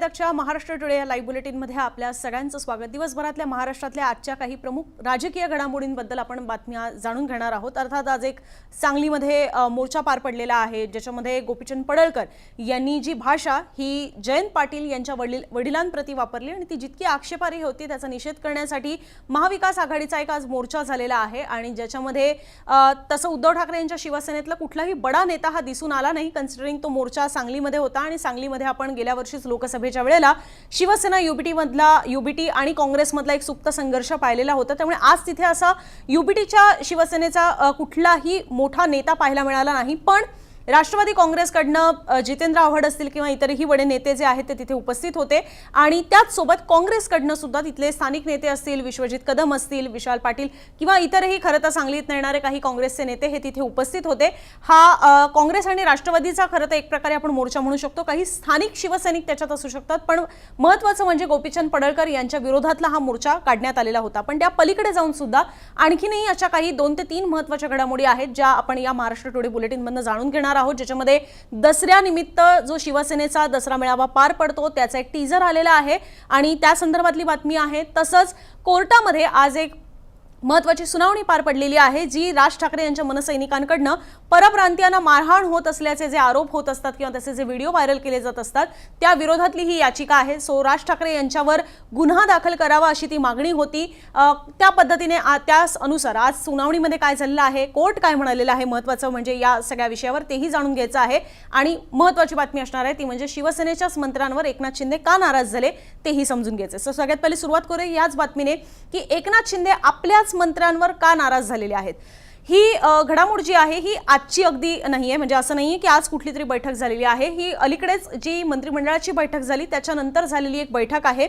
नमस्कार महाराष्ट्र टुडे या लाईव्ह बुलेटिनमध्ये आपल्या सगळ्यांचं स्वागत. दिवसभरातल्या महाराष्ट्रातल्या आजच्या काही प्रमुख राजकीय घडामोडींबद्दल आपण बातम्या जाणून घेणार आहोत. अर्थात आज एक सांगलीमध्ये मोर्चा पार पडलेला आहे ज्याच्यामध्ये गोपीचंद पडळकर यांनी जी भाषा ही जयंत पाटील यांच्या वडील वडिलांप्रती वापरली आणि ती जितकी आक्षेपार्ह होती त्याचा निषेध करण्यासाठी महाविकास आघाडीचा एक आज मोर्चा झालेला आहे आणि ज्याच्यामध्ये तसं उद्धव ठाकरे यांच्या शिवसेनेतला कुठलाही बडा नेता हा दिसून आला नाही कन्सिडरिंग तो मोर्चा सांगलीमध्ये होता आणि सांगलीमध्ये आपण गेल्या वर्षीच लोकसभेच्या वेळेला शिवसेना युबीटीमधला युबीटी आणि काँग्रेसमधला एक सुप्त संघर्ष पाहिलेला होता. त्यामुळे आज तिथे असा युबीटीच्या शिवसेनेचा कुठलाही मोठा नेता पाहायला मिळाला नाही. पण राष्ट्रवादी काँग्रेसकडनं जितेंद्र आव्हाड असतील किंवा इतरही बडे नेते जे आहेत ते तिथे उपस्थित होते. आणि त्याचसोबत काँग्रेसकडनं सुद्धा तिथले स्थानिक नेते असतील विश्वजित कदम असतील विशाल पाटील किंवा इतरही खरं तर सांगलीत येणारे काही काँग्रेसचे नेते हे तिथे उपस्थित होते. हा काँग्रेस आणि राष्ट्रवादीचा खरं तर एक प्रकारे आपण मोर्चा म्हणू शकतो. काही स्थानिक शिवसैनिक त्याच्यात असू शकतात पण महत्वाचं म्हणजे गोपीचंद पडळकर यांच्या विरोधातला हा मोर्चा काढण्यात आलेला होता. पण त्या पलीकडे जाऊन सुद्धा आणखीनही अशा काही दोन ते तीन महत्त्वाच्या घडामोडी आहेत ज्या आपण या महाराष्ट्र टुडे बुलेटिनमधनं जाणून घेणार आहोत ज्याच्यामध्ये दसऱ्यानिमित्त जो शिवसेनेचा दसरा मेळावा पार पडतो त्याचा एक टीजर आलेला आहे. आणि त्या संदर्भातली बातमी आहे तसंच कोर्टामध्ये आज एक महत्वाची सुनावणी पार पडलेली आहे जी राज ठाकरे यांच्या मनसैनिकांकडनं परप्रांतीयांना मारहाण होत असल्याचे जे आरोप होत असतात किंवा तसे जे व्हिडिओ व्हायरल केले जात असतात त्या विरोधातली ही याचिका आहे. सो राज ठाकरे यांच्यावर गुन्हा दाखल करावा अशी ती मागणी होती. त्या पद्धतीने आ- त्याच अनुसार आज सुनावणीमध्ये काय झालेलं आहे कोर्ट काय म्हणालेलं आहे महत्वाचं म्हणजे या सगळ्या विषयावर तेही जाणून घ्यायचं आहे. आणि महत्वाची बातमी असणार आहे ती म्हणजे शिवसेनेच्याच मंत्र्यांवर एकनाथ शिंदे का नाराज झाले तेही समजून घ्यायचं सो सगळ्यात पहिले सुरुवात करूया याच बातमीने की एकनाथ शिंदे आपल्याच मंत्र्यांवर का नाराज झालेले आहेत? ही घडामोड जी आहे ही आजची अगदी नाही आहे म्हणजे असं नाही आहे की आज कुठली तरी बैठक झालेली आहे. ही अलीकडेच जी मंत्रिमंडळाची बैठक झाली त्याच्यानंतर झालेली एक बैठक आहे.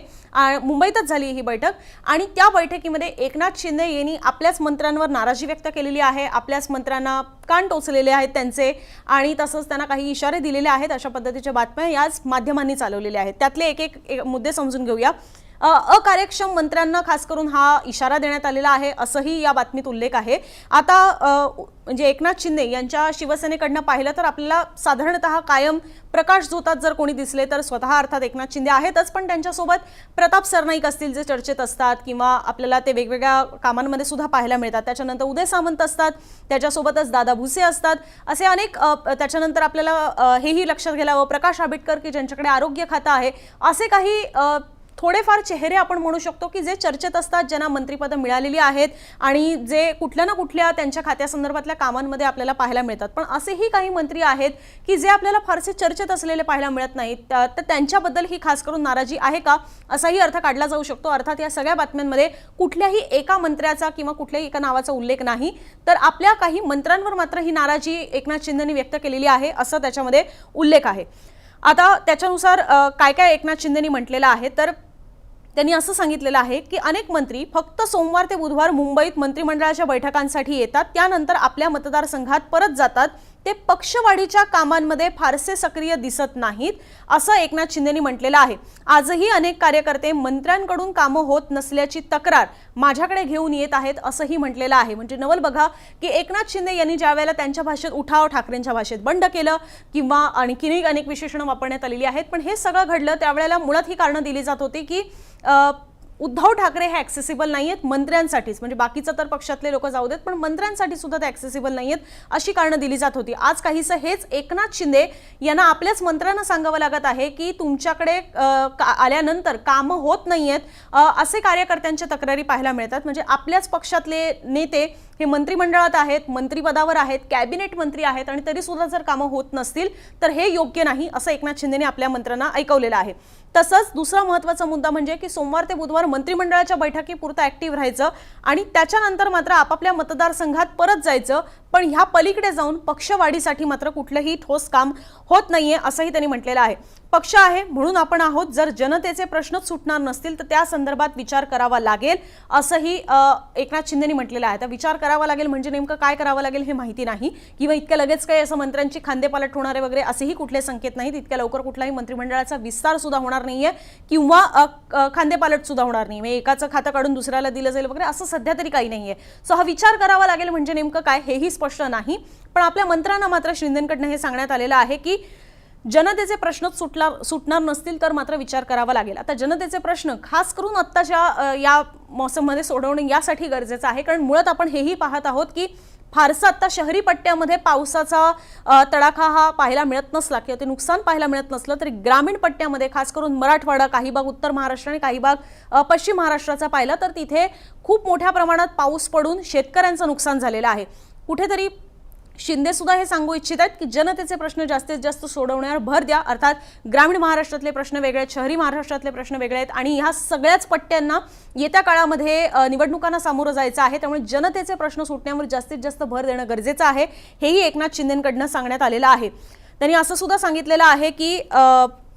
मुंबईतच झाली ही बैठक. आणि त्या बैठकीमध्ये एकनाथ शिंदे यांनी आपल्याच मंत्र्यांवर नाराजी व्यक्त केलेली आहे. आपल्याच मंत्र्यांना कान टोचलेले आहेत त्यांचे. आणि तसंच त्यांना काही इशारे दिलेले आहेत. अशा पद्धतीच्या बातम्या याच माध्यमांनी चालवलेल्या आहेत. त्यातले एक एक मुद्दे समजून घेऊया. अकार्यक्षम मंत्र्यांना खास करून हा इशारा देण्यात आलेला आहे असंही या बातमीत उल्लेख आहे. आता म्हणजे एकनाथ शिंदे यांच्या शिवसेनेकडनं पाहिलं तर आपल्याला साधारणतः कायम प्रकाश जोतात जर कोणी दिसले तर स्वतः अर्थात एकनाथ शिंदे आहेतच पण त्यांच्यासोबत प्रताप सरनाईक असतील जे चर्चेत असतात किंवा आपल्याला ते वेगवेगळ्या कामांमध्ये सुद्धा पाहायला मिळतात. त्याच्यानंतर उदय सामंत असतात त्याच्यासोबतच दादा भुसे असतात. असे अनेक त्याच्यानंतर आपल्याला हेही लक्षात घ्यायला हवं प्रकाश आंबेडकर की ज्यांच्याकडे आरोग्य खातं आहे असे काही थोडेफार चेहरे आपण म्हणू शकतो की जे चर्चेत असतात ज्यांना मंत्रिपदं मिळालेली आहेत आणि जे कुठल्या ना कुठल्या त्यांच्या खात्यासंदर्भातल्या कामांमध्ये आपल्याला पाहायला मिळतात. पण असेही काही मंत्री आहेत की जे आपल्याला फारसे चर्चेत असलेले पाहायला मिळत नाहीत. तर त्यांच्याबद्दल ही खास करून नाराजी आहे का? असाही अर्थ काढला जाऊ शकतो. अर्थात या सगळ्या बातम्यांमध्ये कुठल्याही एका मंत्र्याचा किंवा कुठल्याही एका नावाचा उल्लेख नाही. तर आपल्या काही मंत्र्यांवर मात्र ही नाराजी एकनाथ शिंदेनी व्यक्त केलेली आहे असं त्याच्यामध्ये उल्लेख आहे. आता त्याच्यानुसार काय काय एकनाथ शिंदेनी म्हटलेलं आहे? तर त्यांनी असं सांगितलेलं आहे की अनेक मंत्री फक्त सोमवार ते बुधवार मुंबईत मंत्रिमंडळाच्या बैठकांसाठी येतात. त्यानंतर आपल्या मतदारसंघात परत जातात. ते पक्षवाढीच्या कामांमध्ये फारसे सक्रिय दिसत नाहीत असं एकनाथ शिंदेनी म्हटलेलं आहे. आजही अनेक कार्यकर्ते मंत्र्यांकडून कामं होत नसल्याची तक्रार माझ्याकडे घेऊन येत आहेत असंही म्हटलेलं आहे. म्हणजे नवल बघा की एकनाथ शिंदे यांनी ज्या वेळेला त्यांच्या भाषेत उठाव ठाकरेंच्या भाषेत बंड केलं किंवा आणखीनही अनेक विशेषणं वापरण्यात आलेली आहेत पण हे सगळं घडलं त्यावेळेला मुळात ही कारणं दिली जात होती की उद्धव ठाकरे हे ॲक्सेसिबल नाही आहेत मंत्र्यांसाठीच. म्हणजे बाकीचं तर पक्षातले लोक जाऊ देत पण मंत्र्यांसाठी सुद्धा ते ॲक्सेसिबल नाही आहेत अशी कारणं दिली जात होती. आज काहीसं हेच एकनाथ शिंदे यांना आपल्याच मंत्र्यांना सांगावं लागत आहे की तुमच्याकडे का- आल्यानंतर कामं होत नाही आहेत असे कार्यकर्त्यांच्या तक्रारी पाहायला मिळतात. म्हणजे आपल्याच पक्षातले नेते हे मंत्रिमंडळात आहेत मंत्रिपदावर आहेत कॅबिनेट मंत्री आहेत आणि तरी सुद्धा जर कामं होत नसतील तर हे योग्य नाही असं एकनाथ शिंदेने आपल्या मंत्र्यांना ऐकवलेलं आहे. तसंच दुसरा महत्त्वाचा मुद्दा म्हणजे की सोमवार ते बुधवार मंत्रिमंडळाच्या बैठकीपुरतं ऍक्टिव्ह राहायचं आणि त्याच्यानंतर मात्र आपापल्या मतदारसंघात परत जायचं पण ह्या पलीकडे जाऊन पक्षवाढीसाठी मात्र कुठलंही ठोस काम होत नाहीये असंही त्यांनी म्हटलेलं आहे. पक्ष आहे म्हणून आपण आहोत. जर जनतेचे प्रश्नच सुटणार नसतील तर त्या संदर्भात विचार करावा लागेल असंही एकनाथ शिंदेनी म्हटलेलं आहे. तर विचार करावा लागेल म्हणजे नेमकं काय करावं लागेल हे माहिती नाही. किंवा इतक्या लगेच काही असं मंत्र्यांची खांदेपालट होणारे वगैरे असेही कुठले संकेत नाहीत. इतक्या लवकर कुठलाही मंत्रिमंडळाचा विस्तार सुद्धा होणार नाहीये. किंवा खांदेपालट सुद्धा होणार नाही म्हणजे एकाचं खातं काढून दुसऱ्याला दिलं जाईल वगैरे असं सध्या तरी काही नाहीये. सो हा विचार करावा लागेल म्हणजे नेमकं काय हेही स्पष्ट नाही. पण आपल्या मंत्र्यांना मात्र शिंदेकडनं हे सांगण्यात आलेलं आहे की जनतेचे प्रश्नच सुटला सुटणार नसतील तर मात्र विचार करावा लागेल. आता जनतेचे प्रश्न खास करून आत्ताच्या या मौसममध्ये सोडवणे यासाठी गरजेचं आहे. कारण मुळात आपण हेही पाहत आहोत की फारसं आत्ता शहरी पट्ट्यामध्ये पावसाचा तडाखा हा पाहायला मिळत नसला किंवा ते नुकसान पाहायला मिळत नसलं तरी ग्रामीण पट्ट्यामध्ये खास करून मराठवाडा काही भाग उत्तर महाराष्ट्र आणि काही भाग पश्चिम महाराष्ट्राचा पाहिला तर तिथे खूप मोठ्या प्रमाणात पाऊस पडून शेतकऱ्यांचं नुकसान झालेलं आहे. कुठेतरी शिंदे सुद्धा हे सांगू इच्छित आहेत की जनतेचे प्रश्न जास्तीत जास्त सोडवण्यावर भर द्या. अर्थात ग्रामीण महाराष्ट्रातले प्रश्न वेगळे आहेत शहरी महाराष्ट्रातले प्रश्न वेगळे आहेत आणि ह्या सगळ्याच पट्ट्यांना येत्या काळामध्ये निवडणुकांना सामोरं जायचं आहे. त्यामुळे जनतेचे प्रश्न सुटण्यावर जास्तीत जास्त भर देणं गरजेचं आहे. हेही एकनाथ शिंदेकडनं सांगण्यात आलेलं आहे. त्यांनी असं सुद्धा सांगितलेलं आहे की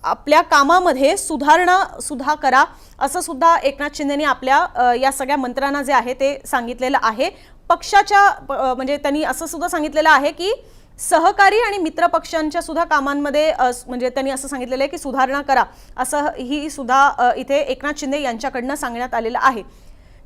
आपल्या कामामध्ये सुधारणा सुद्धा करा असं सुद्धा एकनाथ शिंदेनी आपल्या या सगळ्या मंत्र्यांना जे आहे ते सांगितलेलं आहे. पक्षाच्या म्हणजे त्यांनी असं सुद्धा सांगितलेलं आहे की सहकारी आणि मित्र पक्षांच्या सुद्धा कामांमध्ये म्हणजे त्यांनी असं सांगितलेलं आहे की सुधारणा करा असं ही सुद्धा इथे एकनाथ शिंदे यांच्याकडनं सांगण्यात आलेलं आहे.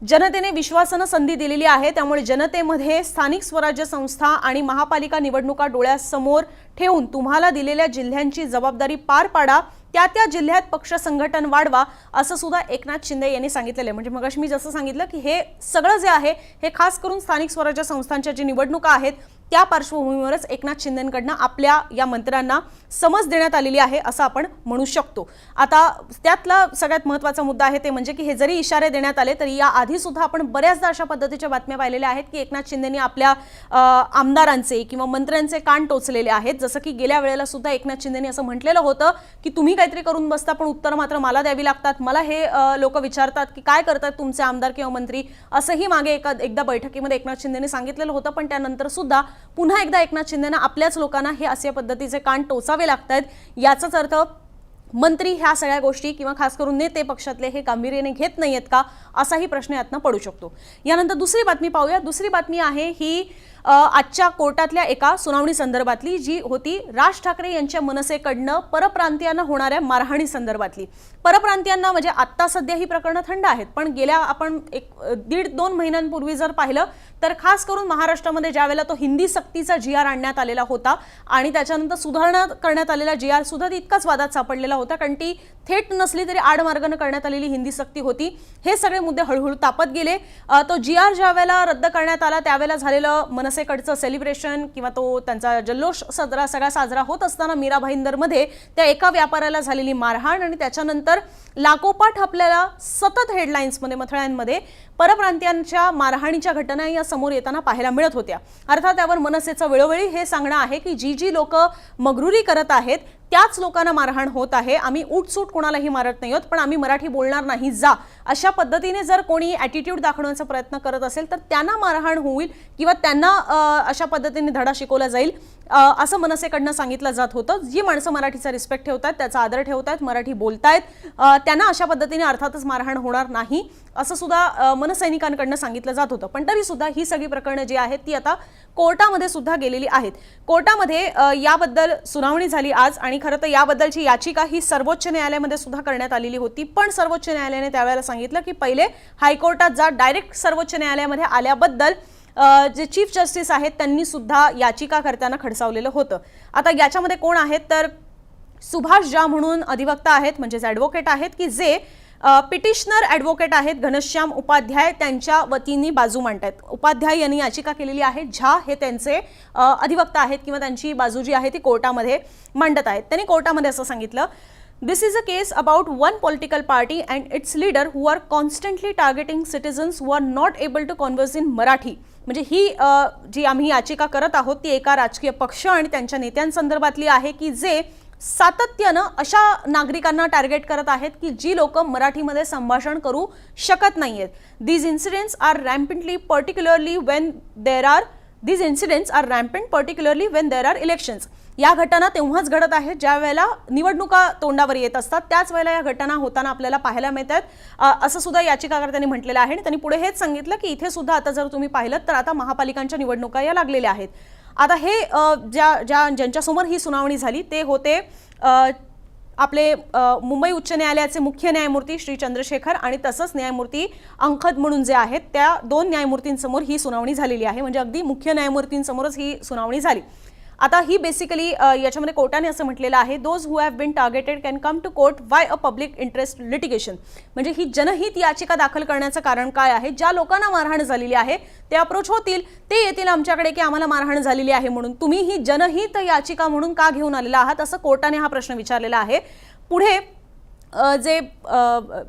जनतेने विश्वासानं संधी दिलेली आहे त्यामुळे जनतेमध्ये स्थानिक स्वराज्य संस्था आणि महापालिका निवडणुका डोळ्यासमोर ठेवून तुम्हाला दिलेल्या जिल्ह्यांची जबाबदारी पार पाडा त्या त्या जिल्ह्यात पक्ष संघटन वाढवा असं सुद्धा एकनाथ शिंदे यांनी सांगितलेलं आहे. म्हणजे मगाशी मी जसं सांगितलं की हे सगळं जे आहे हे खास करून स्थानिक स्वराज्य संस्थांच्या जी निवडणुका आहेत त्या पार्श्वभूमीवरच एकनाथ शिंदेकडनं आपल्या या मंत्र्यांना समज देण्यात आलेली आहे असं आपण म्हणू शकतो. आता त्यातला सगळ्यात महत्त्वाचा मुद्दा आहे ते म्हणजे की हे जरी इशारे देण्यात आले तरी या आधी सुद्धा आपण बऱ्याचदा अशा पद्धतीच्या बातम्या पाहिलेल्या आहेत की एकनाथ शिंदेनी आपल्या आमदारांचे किंवा मंत्र्यांचे कान टोचलेले आहेत. जसं की गेल्या वेळेला सुद्धा एकनाथ शिंदेनी असं म्हटलेलं होतं की तुम्ही काहीतरी करून बसता पण उत्तर मात्र मला द्यावी लागतात. मला हे लोक विचारतात की काय करतात तुमचे आमदार किंवा मंत्री? असंही मागे एका एकदा बैठकीमध्ये एकनाथ शिंदेने सांगितलेलं होतं पण त्यानंतर सुद्धा पुन्हा एकदा एकनाथ शिंदेना आपल्याच लोकांना हे अशा पद्धतीचे कान टोचावे लागत आहेत याचाच अर्थ मंत्री ह्या सगळ्या गोष्टी किंवा खास करून नेते पक्षातले हे गांभीर्याने घेत नाही आहेत का असाही प्रश्न यातनं पडू शकतो. यानंतर दुसरी बातमी पाहूया. दुसरी बातमी आहे ही आजच्या कोर्टातल्या एका सुनावणी संदर्भातली जी होती राज ठाकरे यांच्या मनसेकडनं परप्रांतीयांना होणाऱ्या मारहाणी संदर्भातली. परप्रांतीयांना म्हणजे आत्ता सध्या ही प्रकरणं थंड आहेत पण गेल्या आपण एक दीड दोन महिन्यांपूर्वी जर पाहिलं तर खास करून महाराष्ट्रामध्ये ज्यावेळेला तो हिंदी सक्तीचा जी आर आणण्यात आलेला होता आणि त्याच्यानंतर सुधारणा करण्यात आलेला जी आर सुद्धा तितकाच वादात सापडलेला होता कारण ती थेट नसली तरी आडमार्गानं करण्यात आलेली हिंदी सक्ती होती. हे सगळे मुद्दे हळूहळू तापत गेले. तो जी आर ज्यावेळेला रद्द करण्यात आला त्यावेळेला झालेलं मनसेकडचं सेलिब्रेशन किंवा तो त्यांचा जल्लोष सदरा सगळा साजरा होत असताना मीरा भाईंदरमध्ये त्या एका व्यापाऱ्याला झालेली मारहाण आणि त्याच्यानंतर लाखोपाठ आपल्याला सतत हेडलाईन्समध्ये मथळ्यांमध्ये परप्रांतीयांच्या मारहाणीच्या घटना या समोर येताना पाहायला मिळत होत्या. अर्थात त्यावर मनसेचं वेळोवेळी हे सांगणं आहे की जी जी लोक मगरुरी करत आहेत त्याच लोकांना मारहाण होत आहे. आम्ही उठसूट कोणालाही मारत नाही आहोत पण आम्ही मराठी बोलणार नाही जा. अशा पद्धतीने जर कोणी ॲटिट्यूड दाखवण्याचा प्रयत्न करत असेल तर त्यांना मारहाण होईल किंवा त्यांना अशा पद्धतीने धडा शिकवला जाईल. असं मनसेकडनं सांगितलं जात होतं. जी माणसं मराठीचा रिस्पेक्ट ठेवतात त्याचा आदर ठेवतात मराठी बोलतायत त्यांना अशा पद्धतीने अर्थातच मारहाण होणार नाही असं सुद्धा मनसैनिकांकडनं सांगितलं जात होतं. पण तरी सुद्धा ही सगळी प्रकरणं जी आहेत ती आता कोर्टामध्ये सुद्धा गेलेली आहेत. कोर्टामध्ये याबद्दल सुनावणी झाली आज आणि खरं तर याबद्दलची याचिका ही सर्वोच्च न्यायालयामध्ये सुद्धा करण्यात आलेली होती. पण सर्वोच्च न्यायालयाने त्यावेळेला सांगितलं की पहिले हायकोर्टात जा डायरेक्ट सर्वोच्च न्यायालयामध्ये आल्याबद्दल जे चीफ जस्टिस आहेत त्यांनी सुद्धा याचिका करताना खडसावलेलं होतं. आता याच्यामध्ये कोण आहेत? तर सुभाष झा म्हणून अधिवक्ता आहेत म्हणजेच ॲडव्होकेट आहेत की जे पिटिशनर ॲडव्होकेट आहेत घनश्याम उपाध्याय त्यांच्या वतीने बाजू मांडतायत. उपाध्याय यांनी याचिका केलेली आहे झा हे त्यांचे अधिवक्ता आहेत किंवा त्यांची बाजू जी आहे ती कोर्टामध्ये मांडत आहेत. त्यांनी कोर्टामध्ये असं सांगितलं this is a case about one political party and its leader who are constantly targeting citizens who are not able to converse in Marathi म्हणजे ही जी आम्ही याचिका करत आहोत ती एका राजकीय पक्ष आणि त्यांच्या नेत्यांसंदर्भातली आहे की जे सातत्यानं अशा नागरिकांना टार्गेट करत आहेत की जी लोक मराठीमध्ये संभाषण करू शकत नाही आहेत these incidents are rampantly particularly when there are these incidents are rampant particularly when there are elections या घटना तेव्हाच घडत आहेत ज्या वेळेला निवडणुका तोंडावर येत असतात त्याच वेळेला या घटना होताना आपल्याला पाहायला मिळतात. असं सुद्धा याचिकाकर्त्यांनी म्हटलेलं आहे आणि त्यांनी पुढे हेच सांगितलं की इथे सुद्धा आता जर तुम्ही पाहिलं तर आता महापालिकांच्या निवडणुका या लागलेल्या आहेत. आता हे ज्या ज्या ज्यांच्यासमोर ही सुनावणी झाली ते होते आपले मुंबई उच्च न्यायालयाचे मुख्य न्यायमूर्ती श्री चंद्रशेखर आणि तसंच न्यायमूर्ती अंखद म्हणून जे आहेत त्या दोन न्यायमूर्तींसमोर ही सुनावणी झालेली आहे. म्हणजे अगदी मुख्य न्यायमूर्तींसमोरच ही सुनावणी झाली. आता ही बेसिकली याच्यामध्ये कोर्टाने असं म्हटलेलं आहे those who have been targeted can come to court via a public interest litigation म्हणजे ही जनहित याचिका दाखल करण्याचं कारण काय आहे? ज्या लोकांना मारहाण झालेली आहे ते अप्रोच होतील ते येतील आमच्याकडे की आम्हाला मारहाण झालेली आहे म्हणून. तुम्ही ही जनहित याचिका म्हणून का घेऊन आलेला आहात? असं कोर्टाने हा प्रश्न विचारलेला आहे. पुढे जे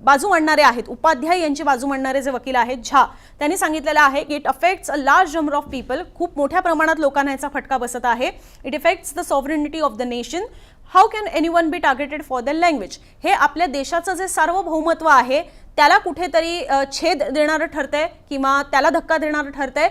बाजू मांडणारे आहेत उपाध्याय यांची बाजू मांडणारे जे वकील आहेत झा त्यांनी सांगितलेलं आहे की it affects a large number of people खूप मोठ्या प्रमाणात लोकांना याचा फटका बसत आहे. It effects the sovereignty of the nation how can anyone be targeted for the language हे आपल्या देशाचं जे सार्वभौमत्व आहे त्याला कुठेतरी छेद देणारं ठरतंय किंवा त्याला धक्का देणारं ठरतंय.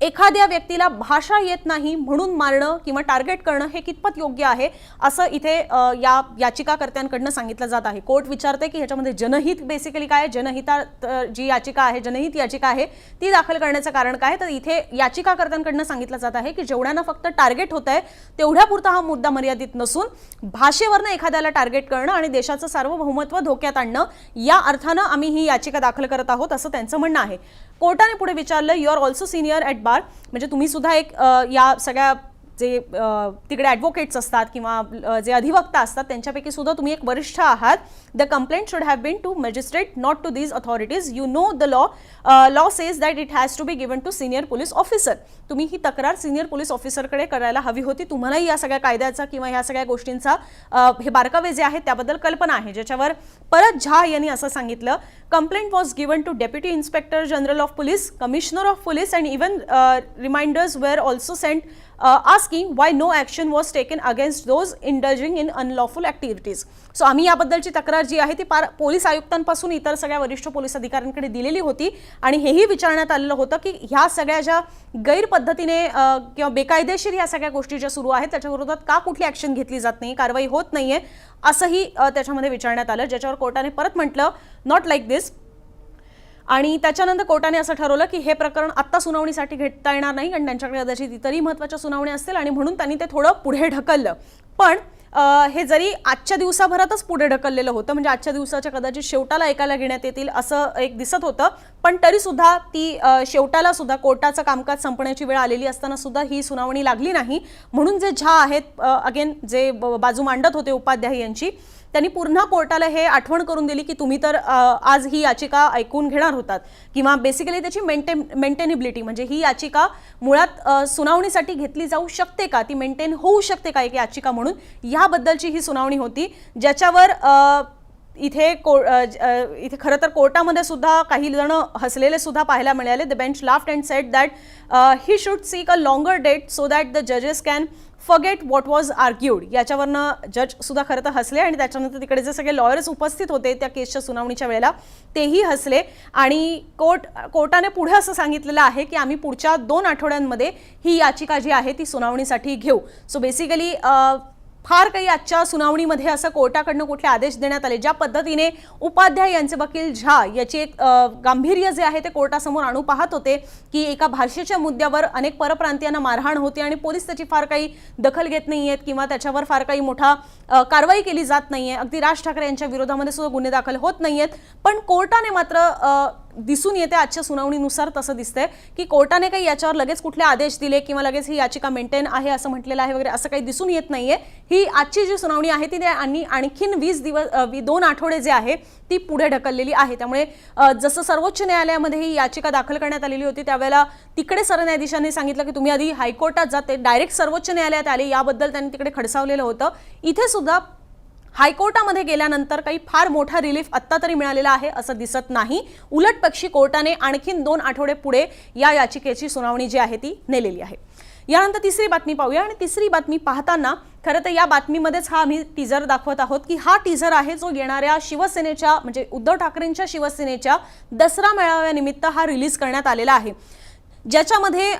एखाद्या व्यक्तीला भाषा येत नाही म्हणून मारणं किंवा टार्गेट करणं हे कितपत योग्य आहे असं इथे या याचिकाकर्त्यांकडनं सांगितलं जात आहे. कोर्ट विचारते की ह्याच्यामध्ये जनहित बेसिकली काय जनहितात जनहिता जी याचिका आहे जनहित याचिका आहे ती दाखल करण्याचं कारण काय तर इथे याचिकाकर्त्यांकडनं सांगितलं जात आहे की जेवढ्यांना फक्त टार्गेट होत आहे तेवढ्यापुरता हा मुद्दा मर्यादित नसून भाषेवरनं एखाद्याला टार्गेट करणं आणि देशाचं सार्वभौमत्व धोक्यात आणणं या अर्थानं आम्ही ही याचिका दाखल करत आहोत असं त्यांचं म्हणणं आहे. कोर्टाने पुढे विचारलं you are also senior at bar. म्हणजे तुम्ही सुद्धा एक या सगळ्या जे तिकडे ॲडव्होकेट्स असतात किंवा जे अधिवक्ता असतात त्यांच्यापैकी सुद्धा तुम्ही एक वरिष्ठ आहात. The complaint should have been to magistrate not to these authorities you know the law law says that it has to be given to senior police officer तुम्ही ही तक्रार सिनियर पोलीस ऑफिसरकडे करायला हवी होती. तुम्हालाही या सगळ्या कायद्याचा किंवा ह्या सगळ्या गोष्टींचा हे बारकावे जे आहेत त्याबद्दल कल्पना आहे. ज्याच्यावर परत झा यांनी असं सांगितलं complaint was given to deputy inspector general of police commissioner of police and even reminders were also sent asking why no action was taken against those indulging in unlawful activities so आम्ही याबद्दलची तक्रार जी आहे ती पार police आयुक्तांपासून इतर सगळ्या वरिष्ठ police अधिकाऱ्यांकडे दिलेली होती आणि हेही विचारण्यात आलेलं होतं की ह्या सगळ्या ज्या गैरपद्धतीने uh, किंवा बेकायदेशीर ह्या सगळ्या गोष्टी ज्या सुरू आहेत त्याच्याविरोधात का कुठली ॲक्शन घेतली जात नाही कारवाई होत नाही आहे असंही uh, त्याच्यामध्ये विचारण्यात आलं ज्याच्यावर कोर्टाने परत म्हटलं नॉट लाईक दिस आणि त्याच्यानंतर कोर्टाने असं ठरवलं की हे प्रकरण आत्ता सुनावणीसाठी घेता येणार नाही आणि त्यांच्याकडे कदाचित इतरही महत्त्वाच्या सुनावणी असतील आणि म्हणून त्यांनी ते थोडं पुढे ढकललं. पण हे जरी आजच्या दिवसाभरातच पुढे ढकललेलं होतं म्हणजे आजच्या दिवसाच्या कदाचित शेवटाला ऐकायला घेण्यात येतील असं एक दिसत होतं पण तरी सुद्धा ती शेवटाला सुद्धा कोर्टाचं कामकाज संपण्याची वेळ आलेली असताना सुद्धा ही सुनावणी लागली नाही. म्हणून जे झा आहेत अगेन जे ब- बाजू मांडत होते उपाध्याय यांची त्यांनी पुन्हा कोर्टाला हे आठवण करून दिली की तुम्ही तर आज ही याचिका ऐकून घेणार होतात. किंवा बेसिकली त्याची मेंटेन मेंटेनेबिलिटी म्हणजे ही याचिका मुळात सुनावणीसाठी घेतली जाऊ शकते का? ती मेंटेन होऊ शकते का एक याचिका म्हणून? याबद्दलची ही सुनावणी होती ज्याच्यावर इथे को ज- इथे खरं तर कोर्टामध्ये सुद्धा काही जण हसलेले सुद्धा पाहायला मिळाले. The bench laughed and said that he should seek a longer date so that the जजेस can forget what was argued याच्यावरनं जज सुद्धा खरं तर हसले आणि त्याच्यानंतर तिकडे जे सगळे लॉयर्स उपस्थित होते त्या केसच्या सुनावणीच्या वेळेला तेही हसले. आणि कोर्ट कोर्टाने पुढे असं सांगितलेलं आहे की आम्ही पुढच्या दोन आठवड्यांमध्ये ही याचिका जी आहे ती सुनावणीसाठी घेऊ. सो बेसिकली फार काही आजच्या सुनावणीमध्ये असं कोर्टाकडनं कुठले आदेश देण्यात आले ज्या पद्धतीने उपाध्याय यांचे वकील झा याची एक गांभीर्य जे आहे ते कोर्टासमोर आणू पाहत होते की एका भाषेच्या मुद्द्यावर अनेक परप्रांतीयांना मारहाण होते आणि पोलीस त्याची फार काही दखल घेत नाही आहेत किंवा त्याच्यावर फार काही मोठा कारवाई केली जात नाहीये. अगदी राज ठाकरे यांच्या विरोधामध्ये सुद्धा गुन्हे दाखल होत नाहीयेत. पण कोर्टाने मात्र दिसून येते आजच्या सुनावणीनुसार तसं दिसतंय की कोर्टाने काही याच्यावर लगेच कुठले आदेश दिले किंवा लगेच ही याचिका मेंटेन आहे असं म्हटलेलं आहे वगैरे असं काही दिसून येत नाहीये. ही आजची जी सुनावणी आहे ती आणि आणखीन वीस दिवस वी- दोन आठवडे जे आहे ती पुढे ढकललेली आहे. त्यामुळे जसं सर्वोच्च न्यायालयामध्ये ही याचिका दाखल करण्यात आलेली होती त्यावेळेला तिकडे सरन्यायाधीशांनी सांगितलं की तुम्ही आधी हायकोर्टात जाते डायरेक्ट सर्वोच्च न्यायालयात आले याबद्दल त्यांनी तिकडे खडसावलेलं होतं. इथे सुद्धा हायकोर्टामध्ये गेल्यानंतर काही फार मोठा रिलीफ आत्ता तरी मिळालेला आहे असं दिसत नाही. उलट पक्षी कोर्टाने आणखीन दोन आठवडे पुढे या याचिकेची सुनावणी जी आहे ती नेलेली आहे. यानंतर तिसरी बातमी पाहूया आणि तिसरी बातमी पाहताना खरं तर या बातमीमध्येच हा आम्ही टीजर दाखवत आहोत की हा टीजर आहे जो येणाऱ्या शिवसेनेच्या म्हणजे उद्धव ठाकरेंच्या शिवसेनेच्या दसरा मेळाव्यानिमित्त हा रिलीज करण्यात आलेला आहे. ज्याच्यामध्ये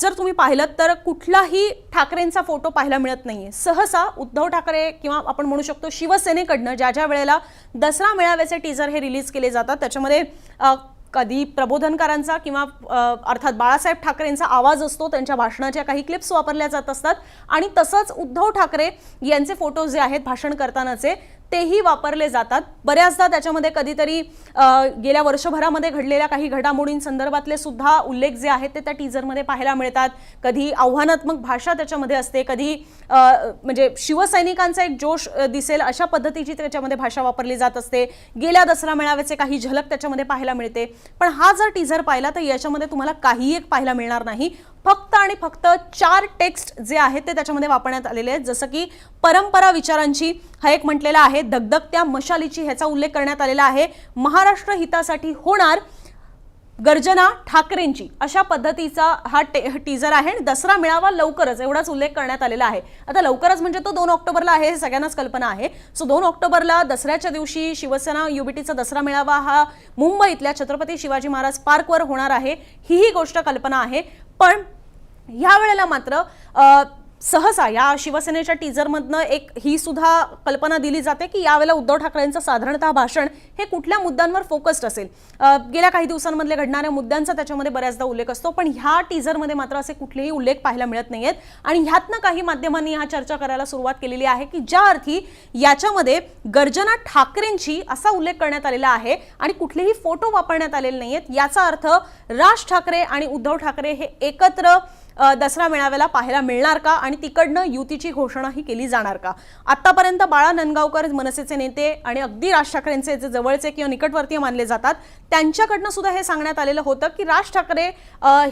जर तुम्ही पाहिलं तर कुठलाही ठाकरेंचा फोटो पाहायला मिळत नाहीये. सहसा उद्धव ठाकरे किंवा आपण म्हणू शकतो शिवसेनेकडनं ज्या ज्या वेळेला दसरा मेळाव्याचे टीजर हे रिलीज केले जातात त्याच्यामध्ये कधी प्रबोधनकारांचा किंवा अर्थात बाळासाहेब ठाकरेंचा आवाज असतो त्यांच्या भाषणाच्या काही क्लिप्स वापरल्या जात असतात. आणि तसंच उद्धव ठाकरे यांचे फोटो जे आहेत भाषण करतानाचे तेही वापरले जातात. बऱ्याचदा त्याच्यामध्ये कधीतरी गेल्या वर्षभरामध्ये घडलेल्या काही घडामोडींसंदर्भातले सुद्धा उल्लेख जे आहेत ते त्या टीजरमध्ये पाहायला मिळतात. कधी आव्हानात्मक भाषा त्याच्यामध्ये असते कधी म्हणजे शिवसैनिकांचा एक जोश दिसेल अशा पद्धतीची त्याच्यामध्ये भाषा वापरली जात असते. गेल्या दसरा मेळाव्याचे काही झलक त्याच्यामध्ये पाहायला मिळते. पण हा जर टीझर पाहिला तर याच्यामध्ये तुम्हाला काही एक पाहायला मिळणार नाही. फक्त आणि फक्त चार टेक्स्ट जे आहेत ते त्याच्यामध्ये वापरण्यात आलेले आहेत. जसं की परंपरा विचारांची हा एक म्हटलेला आहे. धगधगत्या मशालीची ह्याचा उल्लेख करण्यात आलेला आहे. महाराष्ट्र हितासाठी होणार गर्जना ठाकरेंची. अशा पद्धतीचा हा टे टीजर आहे आणि दसरा मेळावा लवकरच एवढाच उल्लेख करण्यात आलेला आहे. आता लवकरच म्हणजे तो दोन ऑक्टोबरला आहे हे सगळ्यांनाच कल्पना आहे. सो दोन ऑक्टोबरला दसऱ्याच्या दिवशी शिवसेना युबीटीचा दसरा मेळावा हा मुंबईतल्या छत्रपती शिवाजी महाराज पार्कवर होणार आहे. ही ही गोष्ट कल्पना आहे. पण ह्या वेळेला मात्र सहसा या शिवसेनेच्या टीजरमधनं एक ही सुद्धा कल्पना दिली जाते की यावेळेला उद्धव ठाकरेंचं साधारणतः भाषण हे कुठल्या मुद्द्यांवर फोकस्ड असेल. गेल्या काही दिवसांमधले घडणाऱ्या मुद्द्यांचा त्याच्यामध्ये बऱ्याचदा उल्लेख असतो पण ह्या टीजरमध्ये मात्र असे कुठलेही उल्लेख पाहायला मिळत नाही आहेत आणि ह्यातनं काही माध्यमांनी हा चर्चा करायला सुरुवात केलेली आहे की ज्या अर्थी याच्यामध्ये गर्जना ठाकरेंची असा उल्लेख करण्यात आलेला आहे आणि कुठलेही फोटो वापरण्यात आलेले नाही आहेत याचा अर्थ राज ठाकरे आणि उद्धव ठाकरे हे एकत्र दसरा मेळाव्याला पाहायला मिळणार का? आणि तिकडनं युतीची घोषणाही केली जाणार का? आतापर्यंत बाळा नंदगावकर मनसेचे नेते आणि अगदी राज ठाकरेंचे जे जवळचे किंवा निकटवर्तीय मानले जातात त्यांच्याकडनं सुद्धा हे सांगण्यात आलेलं होतं की राज ठाकरे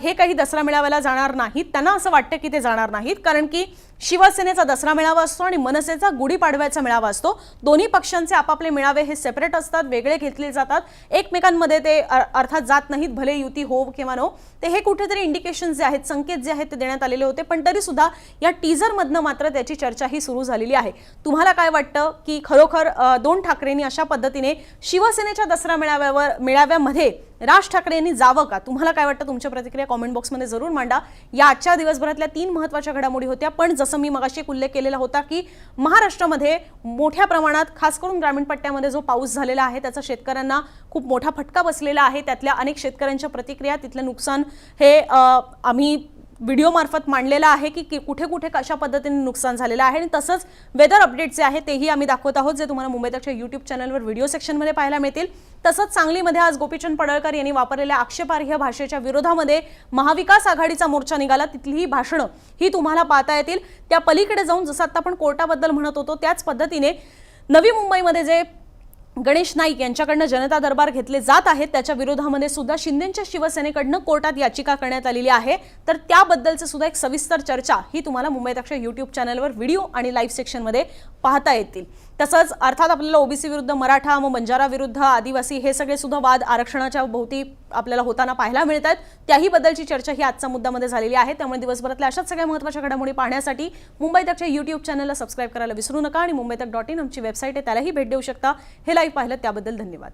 हे काही दसरा मेळाव्याला जाणार नाहीत. त्यांना असं वाटतं की ते जाणार नाहीत कारण की शिवसेनेचा दसरा मेळावा असतो आणि मनसेचा गुढीपाडव्याचा मेळावा असतो. दोन्ही पक्षांचे आपापले मेळावे हे सेपरेट असतात वेगळे घेतले जातात. एकमेकांमध्ये ते अर्थात जात नाहीत भले युती हो किंवा नो ते हे कुठेतरी इंडिकेशन जे आहेत संकेत जे आहेत ते देण्यात आलेले होते पण तरी सुद्धा या टीझरमधनं मात्र त्याची चर्चा ही सुरू झालेली आहे. तुम्हाला काय वाटतं की खरोखर दोन ठाकरेंनी अशा पद्धतीने शिवसेनेच्या दसरा मेळाव्यावर मेळाव्यामध्ये राज ठाकरे यांनी जावं का? तुम्हाला काय वाटतं? तुमच्या प्रतिक्रिया कॉमेंट बॉक्समध्ये जरूर मांडा. या आजच्या दिवसभरातल्या तीन महत्त्वाच्या घडामोडी होत्या पण जसं मी मगाशी एक उल्लेख केलेला होता की महाराष्ट्रामध्ये मोठ्या प्रमाणात खास करून ग्रामीण पट्ट्यामध्ये जो पाऊस झालेला आहे त्याचा शेतकऱ्यांना खूप मोठा फटका बसलेला आहे. त्यातल्या अनेक शेतकऱ्यांच्या प्रतिक्रिया तिथलं नुकसान हे आम्ही व्हिडिओमार्फत मांडलेला आहे की की कुठे कुठे कशा पद्धतीने नुकसान झालेलं आहे आणि तसंच वेदर अपडेट जे आहे तेही आम्ही दाखवत आहोत जे तुम्हाला मुंबईतच्या यूट्यूब चॅनलवर व्हिडिओ सेक्शनमध्ये पाहायला मिळतील. तसंच सांगलीमध्ये आज गोपीचंद पडळकर यांनी वापरलेल्या आक्षेपार्ह भाषेच्या विरोधामध्ये महाविकास आघाडीचा मोर्चा निघाला. तिथलीही भाषणं ही तुम्हाला पाहता येतील. त्या पलीकडे जाऊन जसं आता आपण कोर्टाबद्दल म्हणत होतो त्याच पद्धतीने नवी मुंबईमध्ये जे गणेश नाईक यांच्याकडनं जनता दरबार घेतले जात आहेत. त्याच्या विरोधामध्ये सुद्धा शिंदेच्या शिवसेनेकडनं कोर्टात याचिका करण्यात आलेली आहे. तर त्याबद्दलचं सुद्धा एक सविस्तर चर्चा ही तुम्हाला मुंबई तक्ष युट्यूब चॅनलवर व्हिडिओ आणि लाईव्ह सेक्शनमध्ये पाहता येतील. तसंच अर्थात आपल्याला ओबीसी विरुद्ध मराठा मग बंजारा विरुद्ध आदिवासी हे सगळे सुद्धा वाद आरक्षणाच्या भोवती आपल्याला होताना पाहायला मिळतात. त्याही बद्दलची चर्चा ही आजच्या मुद्द्यामध्ये झालेली आहे. त्यामुळे दिवसभरातल्या अशाच सगळ्या महत्त्वाच्या घडामोडी पाहण्यासाठी मुंबई तकच्या युट्यूब चॅनलला सबस्क्राईब करायला विसरू नका आणि मुंबई तक डॉट इन आमची वेबसाईट आहे त्यालाही भेट देऊ शकता. हे लाईव्ह पाहिलं त्याबद्दल धन्यवाद.